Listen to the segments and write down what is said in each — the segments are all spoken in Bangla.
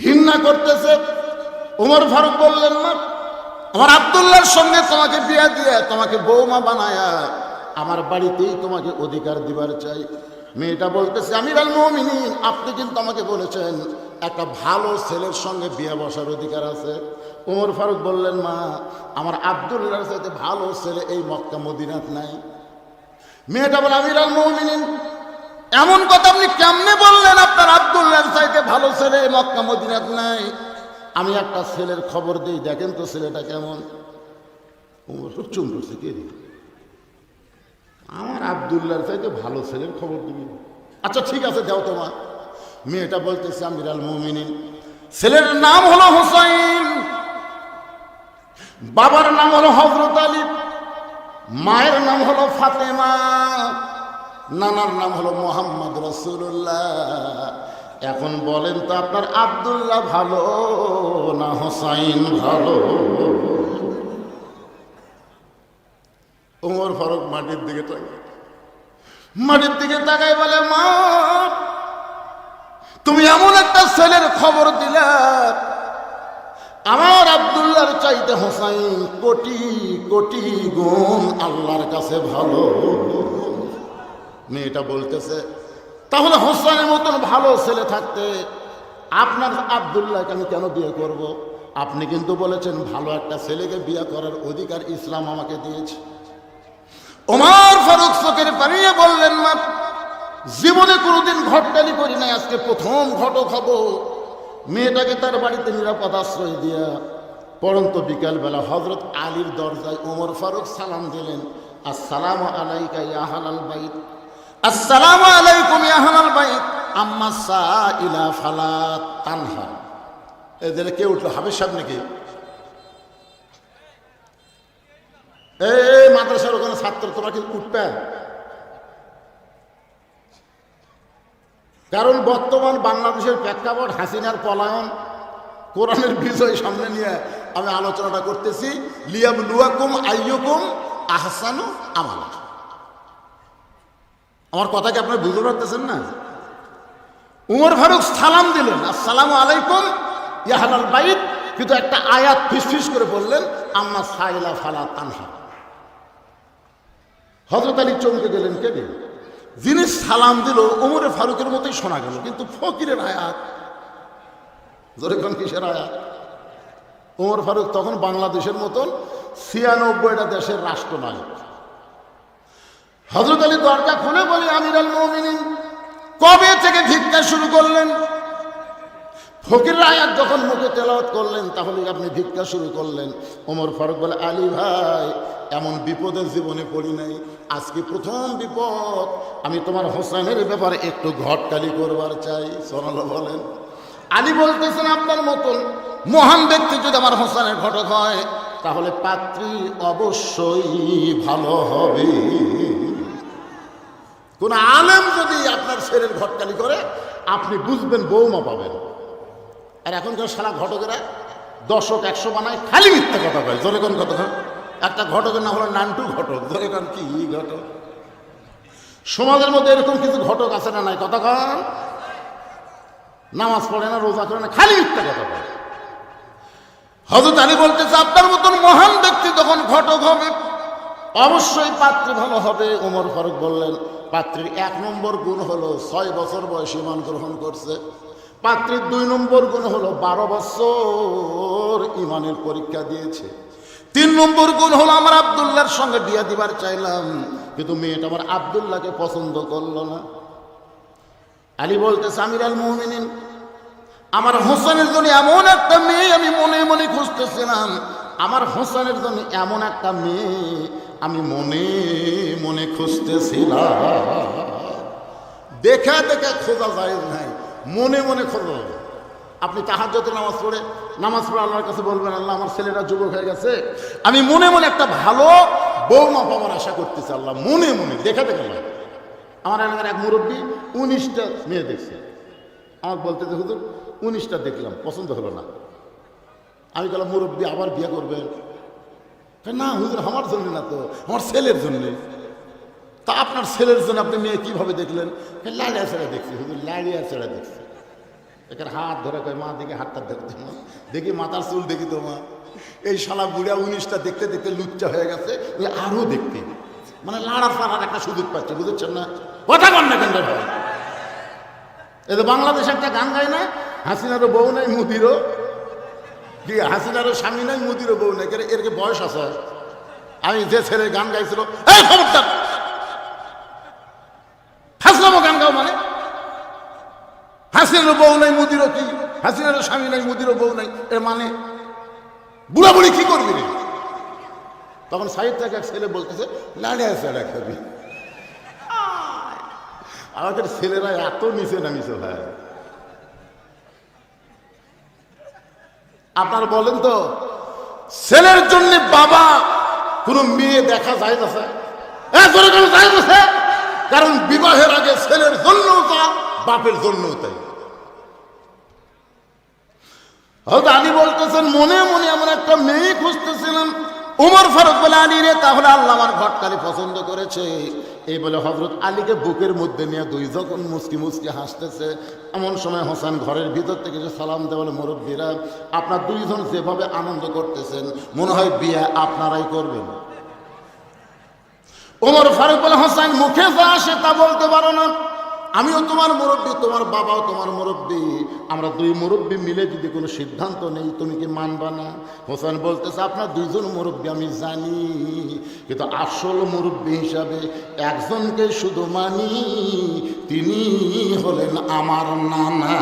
ঘৃণা করতেছে। উমর ফারুক বললেন না আমার আব্দুল্লাহর সঙ্গে তোমাকে বিয়া দিয়ে, তোমাকে বৌমা বানায়া আমার বাড়িতেই তোমাকে অধিকার দিবার চাই। মেয়েটা বলতেছে আমির আল মমিনিন, আপনি কিন্তু আমাকে বলেছেন, একটা ভালো ছেলের সঙ্গে বিয়ে বসার অধিকার আছে। উমর ফারুক বললেন, মা, আমার আব্দুল্লাহর সাথে ভালো ছেলে এই মক্কা মদিনাত নাই। মেয়েটা বলে আমির আল মমিনিন, এমন কথা আপনি কেমনে বললেন আপনার আব্দুল্লাহর চাইতে ভালো ছেলে মক্কা, মদিনাত নাই। আমি একটা ছেলের খবর দিই, দেখেন তো ছেলেটা কেমন। উমর চুম করছে, কে আমার আবদুল্লাহর চাইতে ভালো ছেলের খবর দিবি আচ্ছা ঠিক আছে, দাও তোমার মেয়েটা বলতেছে আমির আল মমিনিন। ছেলের নাম হলো হুসাইন। বাবার নাম হলো হজরত আলী। মায়ের নাম হলো ফাতেমা। নানার নাম হলো মোহাম্মদ রসুল্লাহ এখন বলেন তো আপনার আব্দুল্লাহ ভালো না হোসাইন ভালো? ওমর ফারুক মাটির দিকে তাকায়। মাটির দিকে তাকায় বলে, মা, তুমি এমন একটা ছেলের খবর দিলা। আমার আব্দুল্লাহর চাইতে হোসাইন কোটি কোটি গুণ আল্লাহর কাছে ভালো। মেয়েটা বলতেছে তাহলে হোসাইনের মতন ভালো ছেলে থাকতে আপনার আবদুল্লাহকে আমি কেন বিয়ে করব। আপনি কিন্তু বলেছেন ভালো একটা ছেলেকে বিয়ে করার অধিকার ইসলাম আমাকে দিয়েছে। ওমার ফারুক চোখের পানিয়ে বললেন, মা, জীবনে কোনোদিন ঘটকালি করি নাই, আজকে প্রথম ঘটক হব। মেয়েটাকে তার বাড়িতে নিরাপদ আশ্রয় দিয়া পরন্ত বিকালবেলা হজরত আলীর দরজায় ওমর ফারুক সালাম দিলেন, আসসালাম আলাইকা ইয়াহালাল বাইত। আসসালাম আলাইকুম ইয়াহালাল বাইত। আম্মা ইলা ফালা তানহা। এদের কে উঠল? হাবের সাহেব নাকি? এই মাদ্রাসার ওখানে ছাত্র তোমরা কি উঠবে? কারণ বর্তমান বাংলাদেশের প্রেক্ষাপট হাসিনার পলায়ন, কোরআনের বিষয় সামনে নিয়ে আমি আলোচনাটা করতেছি। লিয়াম লুয়াকুম আইয়ুকুম আহসানু আমালা। আমার কথা কি আপনার বুঝতে পারতেছেন না? উমর ফারুক সালাম দিলেন, আসসালাম আলাইকুম ইয়াহালাল বাইত। কিন্তু একটা আয়াত ফিসফিস করে বললেন আম্মা সাইলা ফালা তানহা। হজরত আলী চমকে গেলেন কে? যিনি সালাম দিল ওমরে ফারুকের মতোই শোনা গেল, কিন্তু ফকিরের আয়াত কিসের আয়াত? ওমর ফারুক তখন বাংলাদেশের মতন ছিয়ানব্বইটা দেশের রাষ্ট্রনায়ক। হজরত আলী দরজা খুলে বলে আমির আল মমিনিন, কবে থেকে ভিক্ষা শুরু করলেন? ফকির আয়াত যখন মুখে তেলাওয়াত করলেন, তাহলে আপনি ভিক্ষা শুরু করলেন। ওমর ফারুক বলে, আলী ভাই, এমন বিপদের জীবনে পড়ি নাই। আজকে প্রথম বিপদ, আমি তোমার হোসেনের ব্যাপারে একটু ঘটকালি করবার চাই। সোনাল বলেন। আলী বলতেছেন, আপনার মতন মহান ব্যক্তি যদি আমার হোসেনের ঘটক হয়, তাহলে পাত্রী অবশ্যই ভালো হবে। কোন আলেম যদি আপনার ছেলের ঘটকালি করে, আপনি বুঝবেন বৌমা পাবেন। আর এখনকার সারা ঘটকেরা দশক একশো বানায় খালি মিথ্যা কথা কয়। জোরে কোন কথা? একটা ঘটকের নাম হলো নান্টু ঘটক। জোরে কোন কি ঘটক? সমাজের মধ্যে এরকম কিছু ঘটক আছে না নাই? কথা কন। নামাজ পড়ে না, রোজা করে না, খালি মিথ্যা কথা কয়। হজরত আলী বলতেছে, আপনার মতন মহান ব্যক্তি যখন ঘটক হবে অবশ্যই পাত্রী ভালো হবে ওমর ফারুক বললেন। পাত্রীর এক নম্বর গুণ হলো ছয় বছর বয়সে ইমান গ্রহণ করছে। পাত্রীর দুই নম্বর গুণ হলো বারো বছর ইমানের পরীক্ষা দিয়েছে। তিন নম্বর গুণ হলো আমার আবদুল্লাহর সঙ্গে বিয়া দিবার চাইলাম, কিন্তু মেয়েটা আমার আবদুল্লাহকে পছন্দ করল না। আলী বলতেছে আমির আল মোহামিনিন আমার হোসেনের জন্য এমন একটা মেয়ে আমি মনে মনে খুঁজতেছিলাম। আমার হোসেনের জন্য এমন একটা মেয়ে আমি মনে মনে খুঁজতেছিলাম। দেখা দেখা খোঁজা যায় নাই। মনে মনে খোঁজা আপনি তাহার যত নামাজ পড়ে নামাজ পড়ে আল্লাহর কাছে বলবেন, আল্লাহ, আমার ছেলেটা যুবক হয়ে গেছে। আমি মনে মনে একটা ভালো বৌমা পাওয়ার আশা করতেছি, আল্লাহ, মনে মনে, দেখা দেখা নয় আমার এলাকার এক মুরব্বী উনিশটা মেয়ে দেখছে। আমার বলতে হুজুর, উনিশটা দেখলাম, পছন্দ হলো না। আমি গেলাম মুরব্বী আবার বিয়ে করবেন না, হুজুর, আমার জন্য না তো, আমার ছেলের জন্যে। তা আপনার ছেলের জন্য আপনি মেয়ে কীভাবে দেখলেন? লাড়িয়া ছেড়ে দেখছি, হুজুর, লাড়িয়া ছেড়ে দেখছি। এখানে হাত ধরে কয়, মা, দেখি হাতটা দেখতে মা, দেখি মাথার চুল, দেখি তো মা। এই শালা বুড়া উনিশটা দেখতে দেখতে লুচ্চা হয়ে গেছে, ওই আরও দেখতে। মানে লাড়া ফাড়ার একটা সুযোগ পাচ্ছে, বুঝেছেন না? কথা কন না কেন ভাই? এই তো বাংলাদেশে একটা গান গায় না, হাসিনারও বউ নাই, মুদিরও। কি, হাসিনারও স্বামী নাই, মুদিরও বউ নাই এর কি বয়স আছে? আমি যে ছেলে গান গাইছিল, এই খবরদার! হাসলামও গান গাও মানে? হাসিনারও বউ নাই, মুদিরও কি? হাসিনারও স্বামী নাই, মুদিরও বউ নাই, এর মানে? বুড়া বুড়ি কি করবি রে? তখন সাহিদ থেকে এক ছেলে বলতেছে, লাড়ে সেড়া খাবি। আমাদের ছেলেরা এত নিচে নামিছে ভাই। আপনার বলেন তো, ছেলের জন্য বাবা কোন মেয়ে দেখা যায় না হ্যাঁ কারণ বিবাহের আগে ছেলের জন্য বাপের জন্য তাই। হয়তো আলী বলতেছেন, মনে মনে এমন একটা মেয়ে খুঁজতেছিলাম, উমর ফারুক বলে আলী রে তাহলে আল্লাহ আমার ঘটকালি পছন্দ করেছে। এই বলে হজরত আলীকে বুকের মধ্যে নিয়ে দুই যখন মুসকি মুসকি হাসতেছে, এমন সময় হোসেন ঘরের ভিতর থেকে যে সালাম দেওয়ালে মুরব্বীরা, আপনার দুইজন যেভাবে আনন্দ করতেছেন, মনে হয় বিয়ে আপনারাই করবেন। ওমর ফারুক বলে, হোসেন মুখে যা আসে তা বলতে পারো না। আমিও তোমার মুরব্বী, তোমার বাবাও তোমার মুরব্বী। আমরা দুই মুরব্বী মিলে যদি কোনো সিদ্ধান্ত নেই, তুমি কি মানবা না? হোসেন বলতেছে, আপনার দুইজন মুরব্বী আমি জানি, কিন্তু আসল মুরব্বী হিসাবে একজনকে শুধু মানি, তিনি হলেন আমার নানা।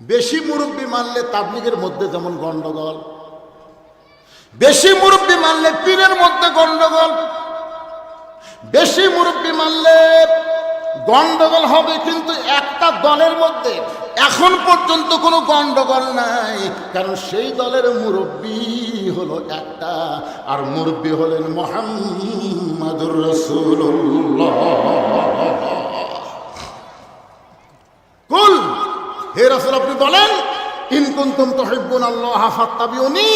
বেশি মুরব্বী মানলে তাবলিগের মধ্যে যেমন গন্ডগোল, বেশি মুরব্বী মানলে পীরের মধ্যে গন্ডগোল বেশি মুরব্বী মানলে গন্ডগোল হবে, কিন্তু একটা দলের মধ্যে এখন পর্যন্ত কোনো গন্ডগোল নাই। কারণ সেই দলের মুরব্বী হলো একটা, আর মুরব্বী হলেন মোহাম্মদুর রসুল্লাহ কুল, হে রসুল, আপনি বলেন ইনকুন্তুম তহিব্বুন আল্লাহ ফাত্তাবিউনি।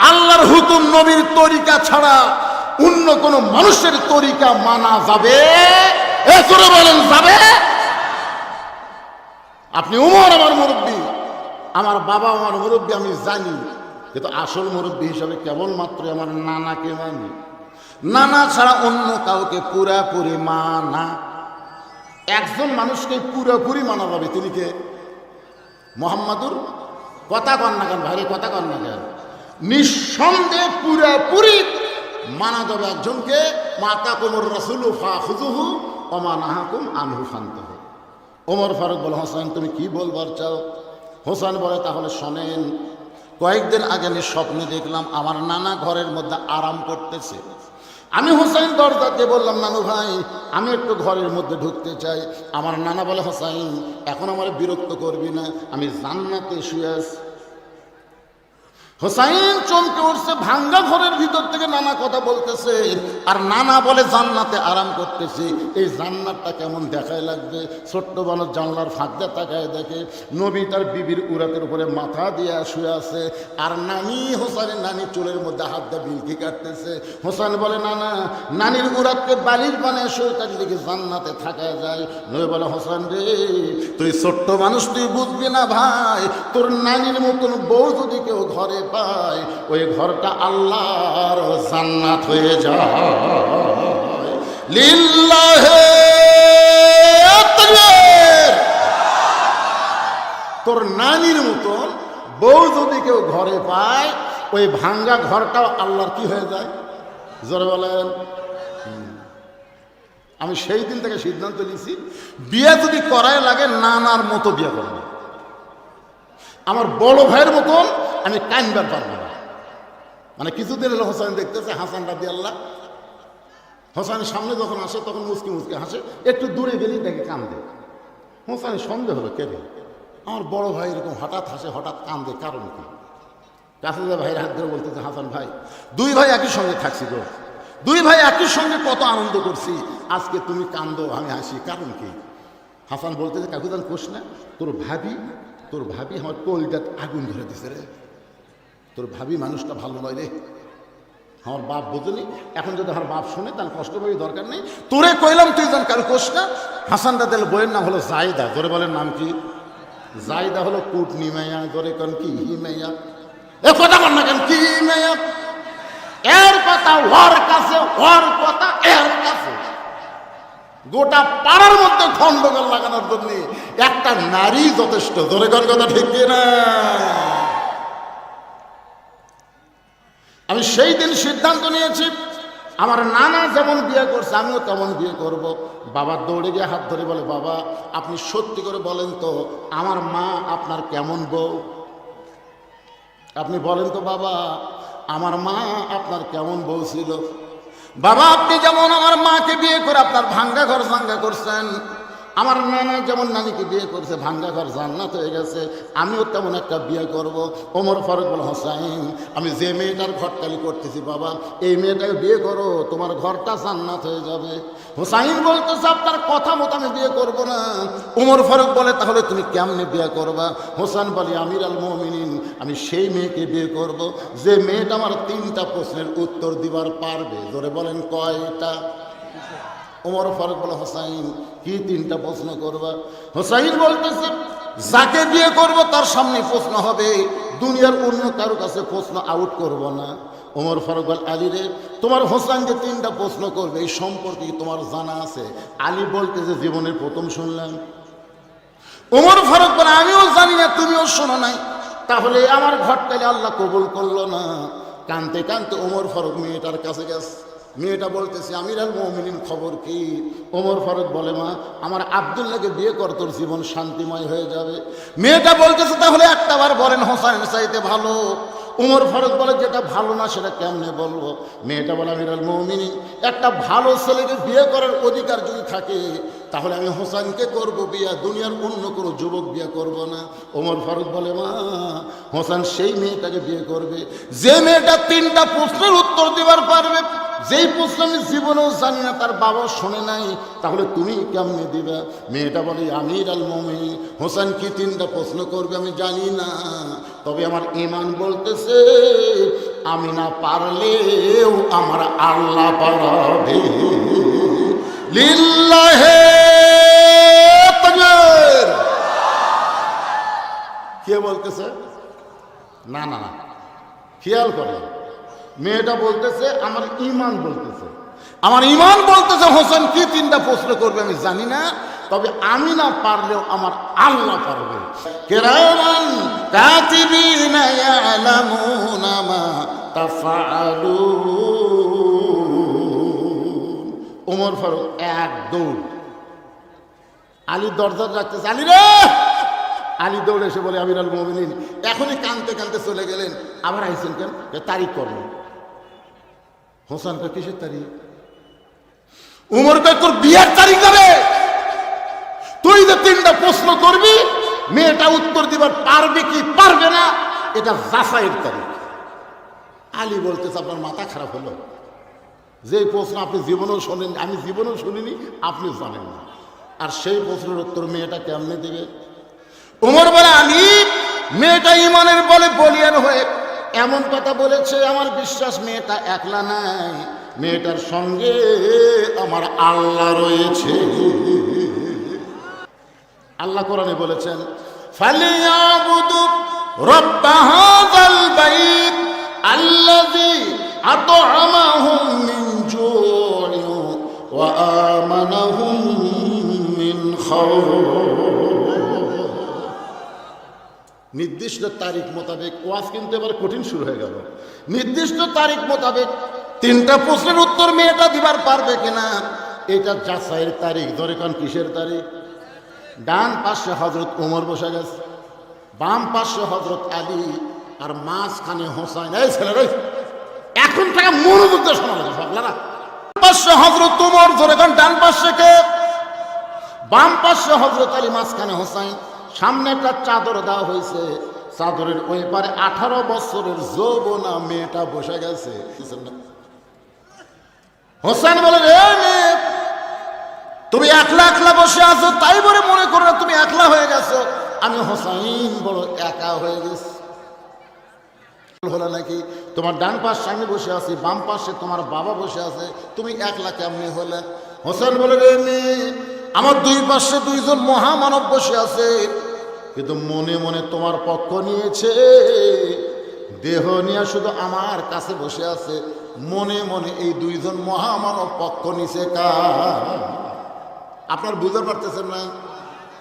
আল্লাহর হুকুম নবীর তরিকা ছাড়া অন্য কোন মানুষের তরিকা মানা যাবে? বলেন, যাবে? আপনি উমর আমার মুরব্বী। আমার বাবা আমার মুরব্বী, আমি জানি। কিন্তু আসল মুরব্বী হিসাবে কেবলমাত্র আমার নানাকে মানি। নানা ছাড়া অন্য কাউকে পুরাপুরি মানা। একজন মানুষকে পুরোপুরি মানা যাবে। তিনি কে? মোহাম্মদুর? কথা কন না কেন? ভাইরে, কথা কন না কেন? নিঃসন্দেহে পুরাপুরি মানা যাবে একজনকে, মাতা কোমর রসুল আনহু শান্ত ওমর ফারুক বলে, হোসেন, তুমি কি বলবার চাও? হোসেন বলে, তাহলে শোনেন, কয়েকদিন আগে আমি স্বপ্নে দেখলাম আমার নানা ঘরের মধ্যে আরাম করতেছে। আমি হোসাইন দরজাতে বললাম, নানু ভাই, আমি একটু ঘরের মধ্যে ঢুকতে চাই। আমার নানা বলে হোসাইন এখন আমার বিরক্ত করবি না, আমি জান্নাতে শুয়ে আছি। হোসাইন চমকে উঠছে, ভাঙ্গা ঘরের ভিতর থেকে নানা কথা বলতেছে। আর নানা বলে, জান্নাতে আরাম করতেছে। এই জান্নাতটা কেমন দেখায় লাগবে? ছোট্ট মানুষ জানলার ফাঁক দিয়ে তাকায় দেখে, নবী তার বিবির উরাতের উপরে মাথা দিয়ে শুয়ে আছে। আর নানি হোসানের নানি চুলের মধ্যে হাত দিয়ে বিলকি কাটতেছে। হোসান বলে, নানা, নানির উরাতকে বালির পানে শুয়ে তার দিকে জান্নাতে থাকা যায়। নবী বলে হোসান রে, তুই ছোট্ট মানুষ, তুই বুঝবি না ভাই? তোর নানির মতন বউ যদি কেউ ঘরে পায়, ওই ঘরটা আল্লাহর জান্নাত হয়ে যায়। লিল্লাহে তোর নানির মতন বউ যদি কেউ ঘরে পায়, ওই ভাঙ্গা ঘরটাও আল্লাহর কি হয়ে যায়? জোরে বলেন। আমি সেই দিন থেকে সিদ্ধান্ত নিয়েছি, বিয়ে যদি করায় লাগে, নানার মতো বিয়ে করব। আমার বড় ভাইয়ের মতন আমি কানবার পারব না মানে কিছুদিন হলো হোসেন দেখতেছে, হাসান রাবি আল্লাহ হোসেনের সামনে যখন আসে, তখন মুসকি মুসকি হাসে। একটু দূরে গেলেই দেখে কান্দে। হোসেনের সন্দেহ হলো কেবে আমার বড় ভাই এরকম হঠাৎ হাসে, হঠাৎ কান্দে, কারণ কি? যা ভাইয়ের হাত ধরে বলতেছে, হাসান ভাই, দুই ভাই একই সঙ্গে থাকছি গো। দুই ভাই একই সঙ্গে কত আনন্দ করছি। আজকে তুমি কান্দো, আমি হাসি, কারণ কি? হাসান বলতেছে কাকুদান কোষ না, তোর ভাবি তোর ভাবি আমার কলজাত আগুন ধরে দিছে রে। তোর ভাবি মানুষটা ভালো নয় রে। আমার বাপ বুঝলি এখন যদি আমার বাপ শুনে, তাহলে কষ্ট পাবি, দরকার নেই। তোরে কইলাম, তুই যেন কারও কোষ না। হাসান দাদের বইয়ের নাম হলো জায়দা। তোরে বলেন নাম কি? জায়দা হলো কুট নিমাইয়া তোরে কন কি? হিমাইয়া এ কথা বল না কেন? কি হিমাইয়া এর কথা, ওর কাছে, ওর কথা, এর কাছে। গোটা পাড়ার মধ্যে খণ্ডগোল লাগানোর জন্য একটা নারী যথেষ্ট। ধরে কথা ঠিক না আমি সেই দিন সিদ্ধান্ত নিয়েছি, আমার নানা যেমন বিয়ে করছে, আমিও তেমন বিয়ে করব। বাবা দৌড়ে গিয়ে হাত ধরে বলে, বাবা, আপনি সত্যি করে বলেন তো, আমার মা আপনার কেমন বউ আপনি বলেন তো, বাবা, আমার মা আপনার কেমন বউ ছিল বাবা, আপনি যেমন আমার মাকে বিয়ে করে আপনার ভাঙ্গা ঘর ভাঙ্গা করছেন আমার নানা যেমন নানিকে বিয়ে করছে, ভাঙ্গা ঘর জান্নাত হয়ে গেছে, আমিও তেমন একটা বিয়ে করব। ওমর ফারুক বল হোসাইন, আমি যে মেয়েটার ঘরটালি করতেছি, বাবা, এই মেয়েটাকে বিয়ে করো, তোমার ঘরটা জান্নাত হয়ে যাবে। হোসাইন বলতেছে, আপনার কথা মতো আমি বিয়ে করব না। উমর ফারুক বলে, তাহলে তুমি কেমনে বিয়ে করবা? হোসেন বলে, আমির আল মোমিনিন, আমি সেই মেয়েকে বিয়ে করব। যে মেয়েটা আমার তিনটা প্রশ্নের উত্তর দিবার পারবে ধরে বলেন কয়টা? ওমর ফারুক বলে, হোসাইন, কি তিনটা প্রশ্ন করবা? হোসাইন বলতেছে, যাকে বিয়ে করব তার সামনে প্রশ্ন হবে, দুনিয়ার অন্য কারও কাছে প্রশ্ন আউট করব না। ওমর ফারুক বল, আলী রে, তোমার হোসাইন যে তিনটা প্রশ্ন করবে, এই সম্পর্কে তোমার জানা আছে? আলী বলতেছে, জীবনের প্রথম শুনলাম। ওমর ফারুক বলে, আমিও জানি না, তুমিও শোনো নাই। তাহলে আমার ঘরটাকে আল্লাহ কবুল করল না। কানতে কানতে ওমর ফারুক মেয়েটার কাছে গেছে। মেয়েটা বলতেছে, আমির আল মমিনিন, খবর কি? ওমর ফারুক বলে, মা, আমার আবদুল্লাহকে বিয়ে কর, তোর জীবন শান্তিময় হয়ে যাবে। মেয়েটা বলতেছে, তাহলে একটা বার বলেন হোসাইন সাইতে ভালো। উমর ফারুক বলে, যেটা ভালো না, সেটা কেমনে বলব? মেয়েটা বলে, আমির আল মৌমিনী একটা ভালো ছেলেকে বিয়ে করার অধিকার যদি থাকে, তাহলে আমি হোসাইনকে করব বিয়া, দুনিয়ার অন্য কোনো যুবক বিয়ে করব না। ওমর ফারুক বলে, মা, হোসেন সেই মেয়েটাকে বিয়ে করবে। যে মেয়েটা তিনটা প্রশ্নের উত্তর দেবার পারবে যেই প্রশ্ন আমি জীবনেও জানি না, তার বাবা শোনে নাই, তাহলে তুমি কেমনে দিবা? মেয়েটা বলে, আমির আল মমি হোসেন কি তিনটা প্রশ্ন করবে আমি জানি না। তবে আমার ইমান বলতেছে, আমি না পারলেও আমার আল্লাহ পারাবে লিল্লাহে। কে বলতেছে? না না না। খেয়াল করে। মেয়েটা বলতেছে, আমার ইমান বলতেছে। আমার ইমান বলতেছে, হোসেন, কি তিনটা প্রশ্ন করবে আমি জানি না, তবে আমি না পারলেও আমার আল্লাহ পারবে। ওমর ফারুক এক দৌড়। আলী দরজা রাখতেছে আলী রে! আলী দৌড়ে এসে বলে, আমিরাল মোমিনিন। এখনই কানতে কানতে চলে গেলেন। আবার আইসেন কেন? তারিখ করলেন হোসেন কা কিসের তারিখ? উমর কা তোর বিয়ের তারিখ যাবে। তুই যে তিনটা প্রশ্ন করবি, মেয়েটা উত্তর দিবার পারবে কি পারবে না, এটা যাচাইয়ের তারিখ। আলী বলতেছে, আপনার মাথা খারাপ হলো। যে প্রশ্ন আপনি জীবনেও শোনেন আমি জীবনেও শুনিনি, আপনি জানেন না। আর সেই প্রশ্নের উত্তর মেয়েটা কেমনে দেবে? উমর বলে, আলী, মেয়েটা ইমানের বলে বলিয়ান হয়ে এমন কথা বলেছে, আমার বিশ্বাস, মেয়েটা একলা নাই। মেয়েটার সঙ্গে আমার আল্লাহ রয়েছে। আল্লাহ কোরআনে বলেছেন, ফালিয়াবুদু রব্ব হাযাল বাইত আল্লাযী আত'আমাহুম মিন জু'in ওয়া আমানাহুম মিন খাউফ নির্দিষ্ট তারিখ মোতাবেক ওয়াজ কিন্তু এবার কঠিন শুরু হয়ে গেল। নির্দিষ্ট তারিখ মোতাবেক তিনটা প্রশ্নের উত্তর মেয়েটা দিবার পারবে কিনা, এটা যাচাইয়ের তারিখ। ধরে কোন, কিসের তারিখ? ডান পাশে হজরত উমর বসে গেছে, বাম পাশে হজরত আলী, আর মাঝখানে হোসাইন। এই ছেলে রে, এখন থেকে মনোযোগ শোনা লাগে সবলারা পাশে হজরত উমর, ধরে কোন, ডান পাশে কে? বাম পাশে হজরত আলী, মাঝখানে হোসাইন। সামনে একটা চাদর দেওয়া হয়েছে। চাদরের ওই পারে আঠারো বছরের যৌবনা মেয়েটা বসে গেছে। হোসেন বলে রে মেয়ে, তুমি একলা একলা বসে আছো, তাই বলে মনে করো না তুমি একলা হয়ে গেছো। আমি হোসাইন বড় একা হয়ে গেছি। হলো নাকি, তোমার ডান পাশে আমি বসে আছি, বাম পাশে তোমার বাবা বসে আছে, তুমি একলা কেমনি হলে? হোসেন বলে মেয়ে, আমার দুই পাশে দুইজন মহামানব বসে আছে কিন্তু মনে মনে তোমার পক্ষ নিয়েছে। দেহ নিয়ে শুধু আমার কাছে বসে আছে। মনে মনে এই দুইজন মহামানব পক্ষ নিছে কার? আপনার বুঝতে পারতেছেন না?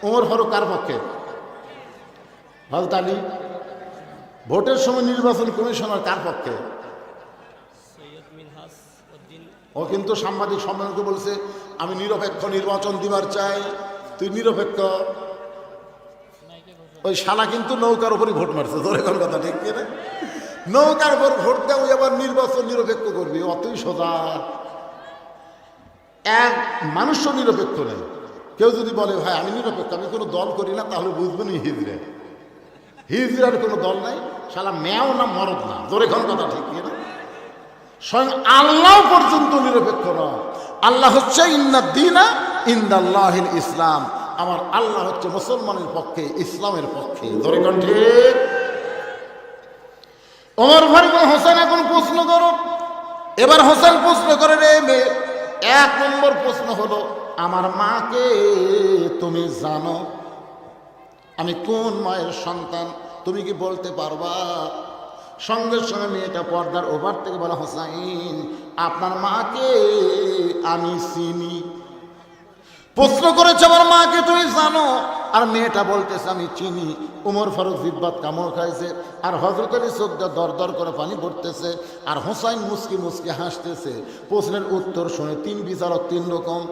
ওমর ফারুক কার পক্ষে? হজরত ভোটের সময় নির্বাচন কমিশনার কার পক্ষে? ও কিন্তু সাংবাদিক সম্মেলনকে বলছে, আমি নিরপেক্ষ নির্বাচন দিবার চাই। তুই নিরপেক্ষ ওই শালা কিন্তু নৌকার উপরই ভোট মারছে, ধরে কোন কথা, ঠিক কিনা নৌকার উপর ভোট দেও এবার নির্বাচন নিরপেক্ষ করবি অতই সোজা। এক, মানুষও নিরপেক্ষ নেই। কেউ যদি বলে, ভাই, আমি নিরপেক্ষ, আমি কোনো দল করি না, তাহলে বুঝবেন হিজড়ে। হিজড়ার কোনো দল নাই, শালা ম্যাও না, মরদ না, ধরে কোন কথা, ঠিক কিনা স্বয়ং আল্লাহ পর্যন্ত নিরপেক্ষ নয়। আল্লাহ হচ্ছে ইন্না দিনা ইন্দাল্লাহিল ইসলাম। আমার আল্লাহ হচ্ছে মুসলমানের পক্ষে, ইসলামের পক্ষে। ধরে ওমর ফারুক হোসেন এখন প্রশ্ন করো। এবার হোসেন প্রশ্ন করে রে মেয়ে, এক নম্বর প্রশ্ন হলো, আমার মাকে তুমি জানো, আমি কোন মায়ের সন্তান, তুমি কি বলতে পারবা? সঙ্গে সঙ্গে মেয়েটা পর্দার ওভার থেকে বলা, হোসাইন, আপনার মাকে আমি চিনি। প্রশ্ন করেছে আমার মাকে, তুমি জানো? আর মেয়েটা বলতেছে, আমি চিনি। উমর ফারুক জিব্বাত কামড় খাইছে আর হজরত আলী দর দর করে পানি পড়তেছে আর হোসাইন মুসকি মুসকি হাসতেছে। প্রশ্নের উত্তর শুনে তিন বিচারক তিন রকম।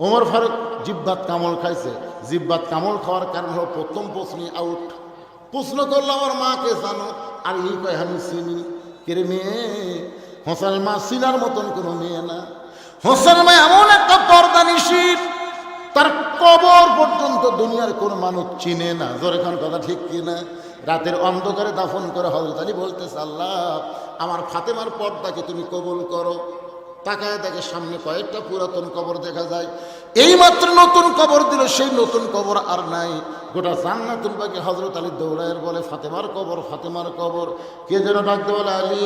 ওমর ফারুক জিব্বাত কামড় খাইছে। জিব্বাত কামল খাওয়ার কারণ হলো প্রথম প্রশ্নই আউট। প্রশ্ন করল, আমার মাকে জানো? আর এই কয়, আমি চিনি। কেরে মেয়ে? হোসেন মা সিনার মতন কোনো মেয়ে না। হোসেন মা এমন একটা পর্দা নিশির তার কবর পর্যন্ত দুনিয়ার কোন মানুষ চিনে না। জোরেখান কথা ঠিক কিনা রাতের অন্ধকারে দাফন করে হজরত আলী বলতেছে, আল্লাহ, আমার ফাতেমার পর্দাকে তুমি কবুল করো। তাকায় দেখে সামনে কয়েকটা পুরাতন কবর দেখা যায়। এই মাত্র নতুন কবর দিল, সেই নতুন কবর আর নাই। গোটা জান্নাতুল বাকি হজরত আলী দৌড়ায়ের বলে, ফাতেমার কবর ফাতেমার কবর। কে যেন ডাকতে বলে, আলী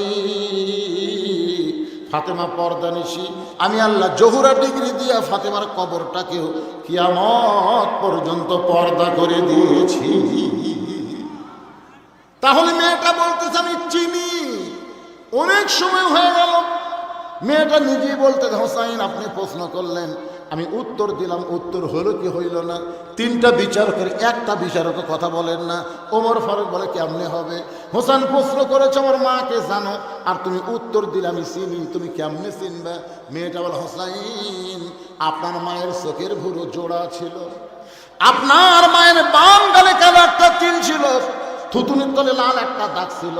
ফাতেমা পর্দা নিশি। আমি আল্লাহ জহুরা ডিগ্রি দিয়া ফাতেমার কবরটাকেও কিয়ামত পর্যন্ত পর্দা করে দিয়েছি। তাহলে মেয়েটা বলতেছে, আমি চিনি। অনেক সময় হয়ে গেল। মেয়েটা নিজেই বলতে, হোসাইন, আপনি প্রশ্ন করলেন আমি উত্তর দিলাম, উত্তর হলো কি হইল না? তিনটা বিচারকের একটা বিচারক কথা বলেন না। ওমর ফারুক বলে, কেমনে হবে? হোসেন প্রশ্ন করেছে আমার মাকে জানো। আর তুমি উত্তর দিলে, আমি চিনি, তুমি কেমনে চিনবে? মেয়েটা বলে, হোসাইন, আপনার মায়ের চোখের ভুরু জোড়া ছিল। আপনার মায়ের বাম গালে কালো একটা তিল ছিল। থুতুনির তলে লাল একটা দাগ ছিল।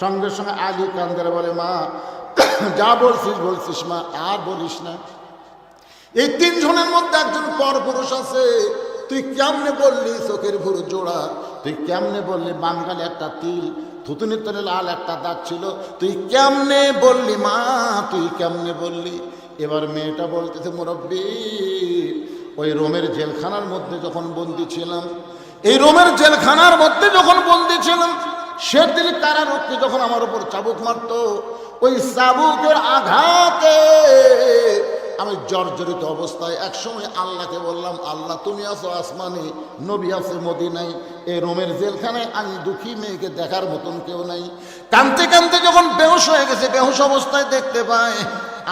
সঙ্গে সঙ্গে আলী কান্দের বলে, মা, যা বলছিস বলছিস মা, আর বলিস না। এই তিনজনের মধ্যে একজন পর পুরুষ আছে। তুই কেমনে বললি চোখের ভুরু জোড়া? তুই কেমনে বললি বাঙ্গালি একটা তিল, থুতুনির তলে লাল একটা দাগ ছিল? তুই কেমনে বললি মা, তুই কেমনে বললি? এবার মেয়েটা বলতেছে, মুরব্বী, ওই রোমের জেলখানার মধ্যে যখন বন্দি ছিলাম, এই রোমের জেলখানার মধ্যে যখন বন্দি ছিলাম, সেদিন কারারক্ষী যখন আমার উপর চাবুক মারতো, ওই চাবুকের আঘাতে আমি জর্জরিত অবস্থায় একসময় আল্লাহকে বললাম, আল্লাহ, তুমি আছো আসমানে, নবী আছে মদিনাই এই রোমের জেলখানায়, আমি দুঃখী মেয়েকে দেখার মতন কেউ নাই। কানতে কানতে যখন বেহুশ হয়ে গেছে, বেহুশ অবস্থায় দেখতে পায়,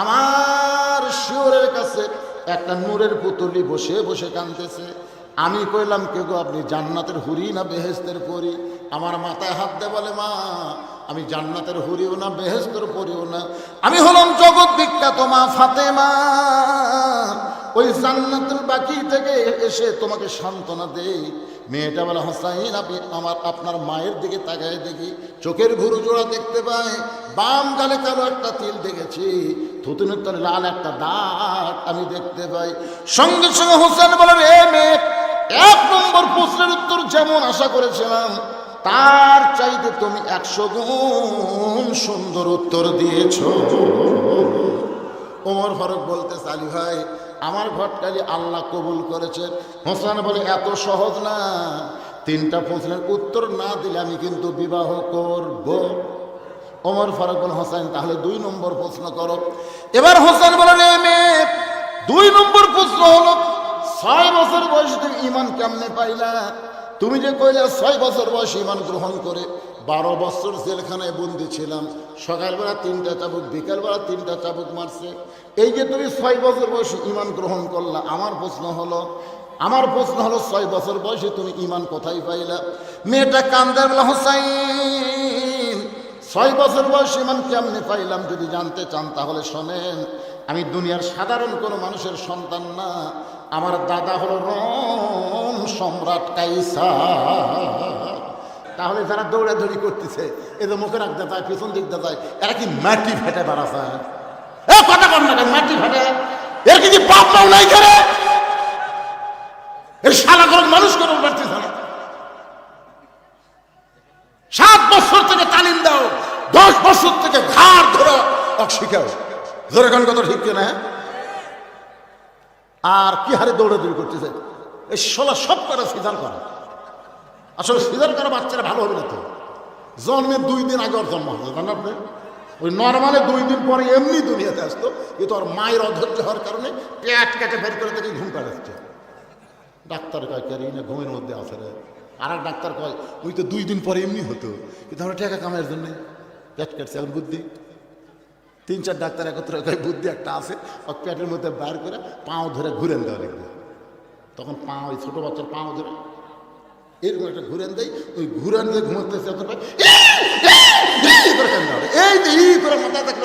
আমার শিওরের কাছে একটা নূরের পুতুলি বসে বসে কানতেছে। আমি কইলাম, কেউ আপনি জান্নাতের হুরি না বেহেস্তের পরি? আমার মাথায় হাত দে বলে, মা আমি জান্নাতের হরিও না বেহেস্তের পরিও না। আমি হলাম জগৎ বিখ্যাত মা ফাতেমা। ওই জান্নাতুল বাকি থেকে এসে তোমাকে সান্ত্বনা দেই। মেয়েটা বলে, হোসাইন, আপনি আমার, আপনার মায়ের দিকে তাকায় দেখি। চোখের ঘুরু জোড়া দেখতে পাই। বাম গালে কালো একটা তিল দেখেছি। থুতুনের তলে লাল একটা দাগ আমি দেখতে পাই। সঙ্গে সঙ্গে হোসেন বলে রে মেয়ে, এক নম্বর প্রশ্নের উত্তর যেমন আশা করেছিলাম তার চাইতে তুমি একশো গুণ সুন্দর উত্তর দিয়েছ। ওমর ফারুক বলতে চালি ভাই, আমার ঘটকালি আল্লাহ কবুল করেছেন হোসেন বলে, এত সহজ না। তিনটা প্রশ্নের উত্তর না দিলে আমি কিন্তু বিবাহ করব। ওমর ফারুক বল, হোসেন, তাহলে দুই নম্বর প্রশ্ন করো। এবার হোসেন বলেন "এ মেয়ে, দুই নম্বর প্রশ্ন হলো, ছয় বছর বয়সে তুমি ইমান কেমনে পাইলা? তুমি যে কইলা ছয় বছর বয়স ইমান গ্রহণ করে, বারো বছর জেলখানায় বন্দি ছিলাম, সকালবেলা তিনটা চাবুক, বিকালবেলা তিনটা চাবুক মারছে। এই যে তুমি ছয় বছর বয়সে ইমান গ্রহণ করলা, আমার প্রশ্ন হলো, আমার প্রশ্ন হলো ছয় বছর বয়সে তুমি ইমান কোথায় পাইলা? মেয়েটা কান্দে বলে হোসাইন, ছয় বছর বয়স ইমান কেমনে পাইলাম যদি জানতে চান তাহলে শোনেন, আমি দুনিয়ার সাধারণ কোনো মানুষের সন্তান না, আমার দাদা হলো রোম। সম্রাট কাইসা তাহলে যারা দৌড়াদৌড়ি করতেছে, এদের মুখে রাখতে যায় পিছন দিক দিয়ে যায় এরা কি মাটি ফেটে বাড়াছে এ কথা না মাটি ফেটে? এর কি মাও নাই করে এর সারা ঘর মানুষ পারতেছে না। সাত বছর থেকে তালিম দাও, দশ বছর থেকে ঘাড় ধরে শিখাও। কোন কথা ঠিক হ্যাঁ? আর কি হারে দৌড়াদৌড়ি করতেছে? এই ষোলো সব করে সিজার করা? আসলে সিজার করা বাচ্চারা ভালো হবে না তো। জন্মের দুই দিন আগে ওর জন্ম হবে, জানেন আপনি? ওই নর্মালে দুই দিন পরে এমনি দুনিয়াতে আসতো, কিন্তু ওর মায়ের অধৈর্য হওয়ার কারণে পেট কেটে বের করে থেকে ঘুম পাড়াচ্ছে ডাক্তার কয়, কে না ঘুমের মধ্যে আসে রে? আর এক ডাক্তার কয়, ওই তো দুই দিন পরে এমনি হতো। কিন্তু আমরা টাকা কামাইয়ের জন্য পেট কাটছে, এখন বুদ্ধি? তিন চার ডাক্তার একত্রে বুদ্ধি একটা আছে ও পেটের মধ্যে বার করে পাও ধরে ঘুরেন দেওয়া লিখবে তখন পা, ওই ছোটো বাচ্চার পাও ধরে এরকম একটা ঘুরেন দেয়, ওই ঘুরেন দিয়ে করে করে। এই যে করে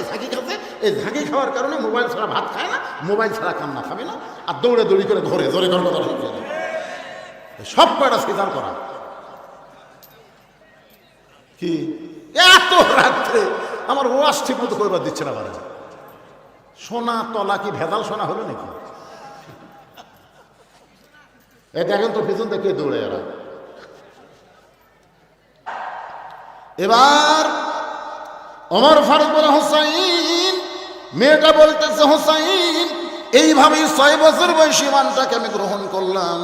ঝাঁকি খাচ্ছে, এই ঝাঁকি খাওয়ার কারণে মোবাইল ছাড়া ভাত খায় না, মোবাইল ছাড়া কান্না খাবে না, আর দৌড়ে দৌড়ি করে ধরে ধরে ধরে কথা সব কয়টা স্বীকার করা? কি? এত রাত্রে আমার ওয়াশ ঠিক মতো করবার দিচ্ছে না বারে সোনা তলা কি ভেদাল সোনা হলো নাকি? এ দেখেন তো পিছন থেকে দৌড়ে এরা এবার অমর ফারুক বলে, হোসাইন, মেয়েটা বলতেছে, হোসাইন, এইভাবেই ছয় বছর বয়সী মানটাকে আমি গ্রহণ করলাম।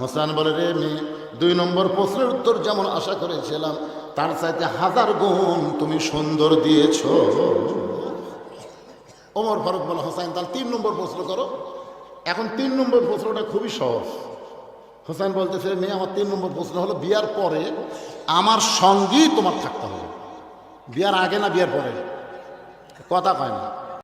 হোসেন বলে, রে মেয়ে, দুই নম্বর প্রশ্নের উত্তর যেমন আশা করেছিলাম, তার চাইতে হাজার গুণ তুমি সুন্দর দিয়েছ। ওমর ফারুক বলে, হোসাইন, তাহলে তিন নম্বর প্রশ্ন করো। এখন তিন নম্বর প্রশ্নটা খুবই সহজ। হোসেন বলতেছে, মেয়ে, আমার তিন নম্বর প্রশ্ন হলো, বিয়ার পরে আমার সঙ্গেই তোমার থাকতে হবে। বিয়ার আগে না বিয়ার পরে? কথা কয় না।